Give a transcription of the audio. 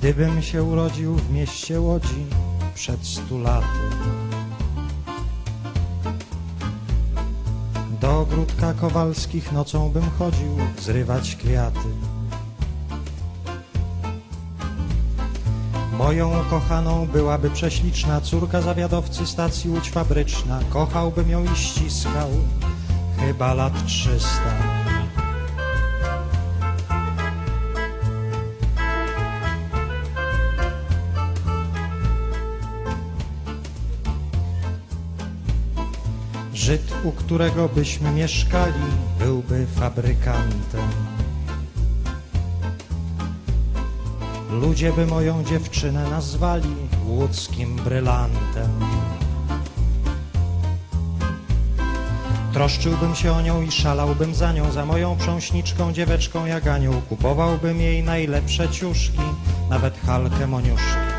Gdybym się urodził w mieście Łodzi przed stu laty, do ogródka Kowalskich nocą bym chodził zrywać kwiaty. Moją kochaną byłaby prześliczna córka zawiadowcy stacji Łódź Fabryczna. Kochałbym ją i ściskał, chyba lat trzysta. Żyd, u którego byśmy mieszkali, byłby fabrykantem. Ludzie by moją dziewczynę nazwali łódzkim brylantem. Troszczyłbym się o nią i szalałbym za nią, za moją prząśniczką, dzieweczką jak anioł. Kupowałbym jej najlepsze ciuszki, nawet halkę moniuszki.